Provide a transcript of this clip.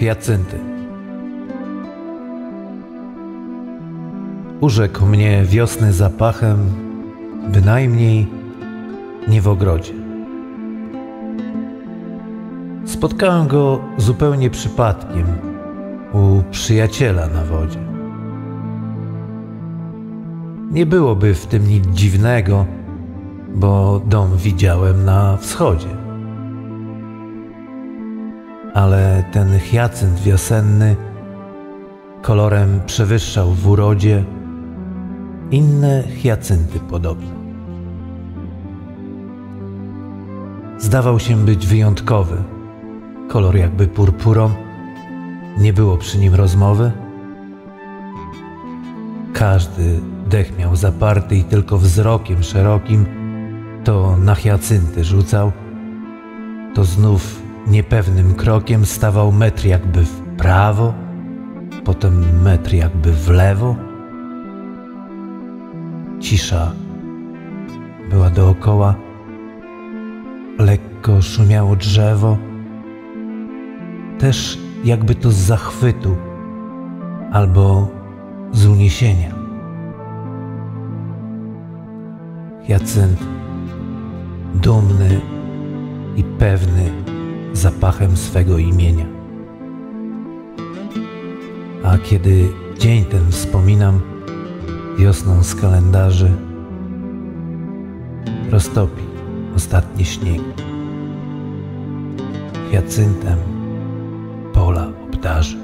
Hiacynty. Urzekł mnie wiosny zapachem, bynajmniej nie w ogrodzie. Spotkałem go zupełnie przypadkiem u przyjaciela na wodzie. Nie byłoby w tym nic dziwnego, bo dom widziałem na wschodzie. Ale ten hiacynt wiosenny kolorem przewyższał w urodzie inne hiacynty podobne. Zdawał się być wyjątkowy, kolor jakby purpurą, nie było przy nim rozmowy. Każdy dech miał zaparty i tylko wzrokiem szerokim to na hiacynty rzucał, to znów niepewnym krokiem stawał metr jakby w prawo, potem metr jakby w lewo. Cisza była dookoła, lekko szumiało drzewo, też jakby to z zachwytu albo z uniesienia. Jacynt, dumny i pewny zapachem swego imienia. A kiedy dzień ten wspominam wiosną z kalendarzy, roztopi ostatni śnieg. Jacyntem pola obdarzy.